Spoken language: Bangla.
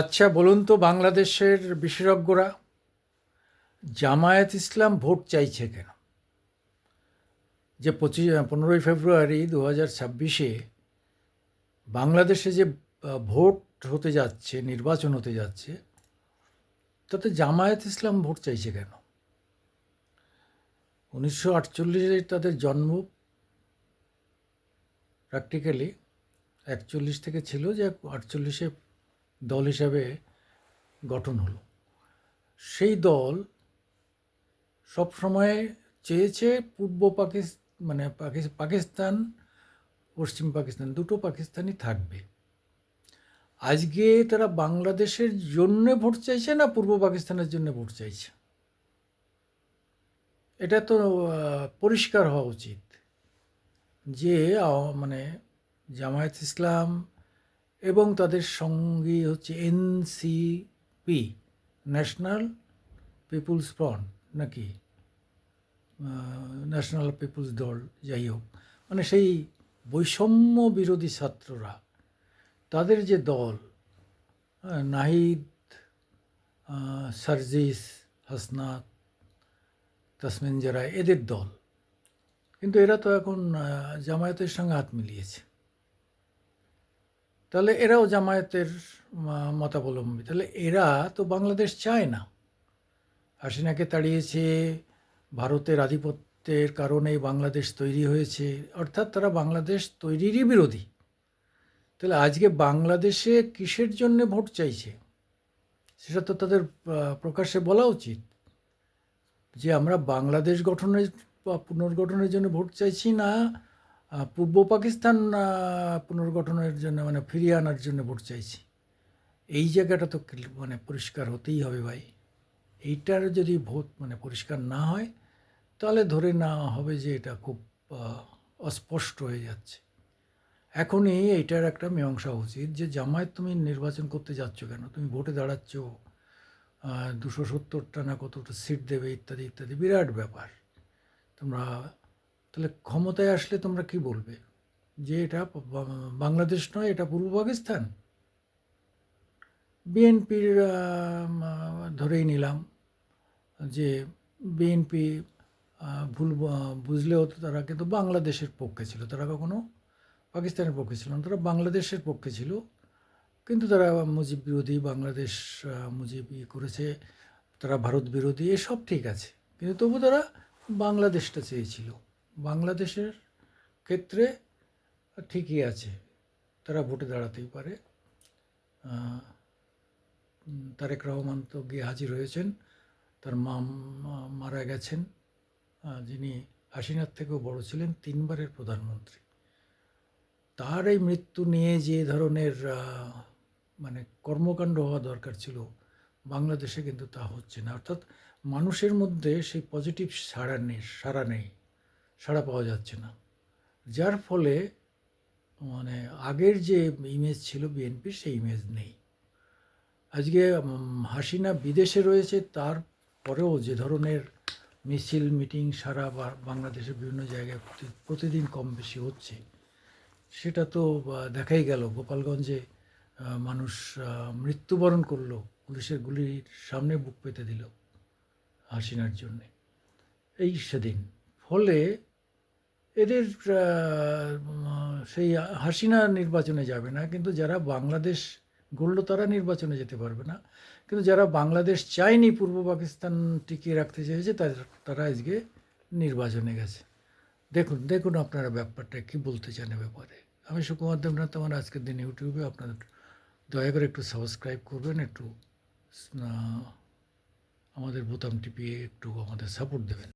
আচ্ছা বলুন তো বাংলাদেশের বিশেষজ্ঞরা, জামায়াত ইসলাম ভোট চাইছে কেন? যে পঁচিশ, পনেরোই ফেব্রুয়ারি দু হাজার ছাব্বিশে বাংলাদেশে যে ভোট হতে যাচ্ছে, নির্বাচন হতে যাচ্ছে, তাতে জামায়াত ইসলাম ভোট চাইছে কেন? উনিশশো আটচল্লিশে তাদের জন্ম প্র্যাকটিক্যালি একচল্লিশ থেকে ছিল যে আটচল্লিশে দল হিসাবে গঠন হলো। সেই দল সব সময় চেয়েছে পূর্ব পাকিস্তান মানে পাকিস- পাকিস্তান, পশ্চিম পাকিস্তান, দুটো পাকিস্তানই থাকবে। আজকে তারা বাংলাদেশের জন্য ভোট চাইছে না পূর্ব পাকিস্তানের জন্য ভোট চাইছে? এটা তো পরিষ্কার হওয়া উচিত যে মানে জামায়াত ইসলাম এবং তাদের সঙ্গী হচ্ছে এনসিপি ন্যাশনাল পিপুলস ফ্রন্ট নাকি? ন্যাশনাল পিপুলস দল, যাই হোক। মানে সেই বৈষম্য বিরোধী ছাত্ররা, তাদের যে দল নাহিদ সার্জিস, হাসনাত, তাসমিন জারা, এদের দল। কিন্তু এরা তো এখন জামায়াতের সঙ্গে হাত মিলিয়েছে। তাহলে এরাও জামায়াতের মতাবলম্বী। তাহলে এরা তো বাংলাদেশ চায় না। হাসিনাকে তাড়িয়েছে, ভারতের আধিপত্যের কারণেই বাংলাদেশ তৈরি হয়েছে। অর্থাৎ তারা বাংলাদেশ তৈরিরই বিরোধী। তাহলে আজকে বাংলাদেশে কিসের জন্য ভোট চাইছে? সেটা তো তাদের প্রকাশ্যে বলা উচিত। যে আমরা বাংলাদেশ গঠনের বা পুনর্গঠনের জন্য ভোট চাইছি না পূর্ব পাকিস্তান পুনর্গঠনের জন্য মানে ফিরিয়ে আনার জন্য ভোট চাইছি। এই জায়গাটা তো মানে পরিষ্কার হতেই হবে ভাই। এইটার যদি ভোট মানে পরিষ্কার না হয়, তাহলে ধরে না হবে যে এটা খুব অস্পষ্ট হয়ে যাচ্ছে। এখনই এইটার একটা মীমাংসা উচিত যে জামায়াত তুমি নির্বাচন করতে যাচ্ছ কেন? তুমি ভোটে দাঁড়াচ্ছ দুশো সত্তরটা না কতটা সিট দেবে, ইত্যাদি ইত্যাদি। বিরাট ব্যাপার। তোমরা তাহলে ক্ষমতায় আসলে তোমরা কি বলবে? যে এটা বাংলাদেশ নয়, এটা পূর্ব পাকিস্তান? বিএনপির ধরেই নিলাম যে বিএনপি ভুল বুঝলেও তো তারা কিন্তু বাংলাদেশের পক্ষে ছিল। তারা কখনো পাকিস্তানের পক্ষে ছিল না, তারা বাংলাদেশের পক্ষে ছিল। কিন্তু তারা মুজিব বিরোধী, বাংলাদেশ মুজিব ইয়ে করেছে, তারা ভারত বিরোধী, এসব ঠিক আছে। কিন্তু তবু তারা বাংলাদেশটা চেয়েছিল। বাংলাদেশের ক্ষেত্রে ঠিকই আছে। তারা ভোটে দাঁড়াতেই পারে। তারেক রহমান তো গিয়ে হাজির হয়েছেন। তার মা মারা গেছেন। যিনি হাসিনার থেকেও বড় ছিলেন, তিনবারের প্রধানমন্ত্রী। তার এই মৃত্যু নিয়ে যে ধরনের মানে কর্মকাণ্ড হওয়া দরকার ছিল, বাংলাদেশে কিন্তু তা হচ্ছে না। অর্থাৎ মানুষের মধ্যে সেই পজিটিভ সাড়া নেই সাড়া নেই। সাড়া পাওয়া যাচ্ছে না। যার ফলে মানে আগের যে ইমেজ ছিল বিএনপির সেই ইমেজ নেই। আজকে হাসিনা বিদেশে রয়েছে তারপরেও যে ধরনের মিছিল, মিটিং, সারা বাংলাদেশের বিভিন্ন জায়গায় প্রতিদিন কম বেশি হচ্ছে। সেটা তো দেখাই গেল। গোপালগঞ্জে মানুষ মৃত্যুবরণ করল, পুলিশের গুলির সামনে বুক পেতে দিল হাসিনার জন্যে। এই সেদিন। ফলে এদের সেই হাসিনা নির্বাচনে যাবে না, কিন্তু যারা বাংলাদেশ গড়ল তারা নির্বাচনে যেতে পারবে না। কিন্তু যারা বাংলাদেশ চায়নি পূর্ব পাকিস্তান টিকিয়ে রাখতে চেয়েছে, তারা তারা আজকে নির্বাচনে গেছে। দেখুন দেখুন আপনারা ব্যাপারটা কি বলতে চান এ ব্যাপারে। আমি সুকুমার দেবনাথ, আমার আজকের দিন ইউটিউবে আপনাদের দয়া করে একটু সাবস্ক্রাইব করবেন, একটু আমাদের বোতাম টিপিয়ে একটু আমাদের সাপোর্ট দেবেন।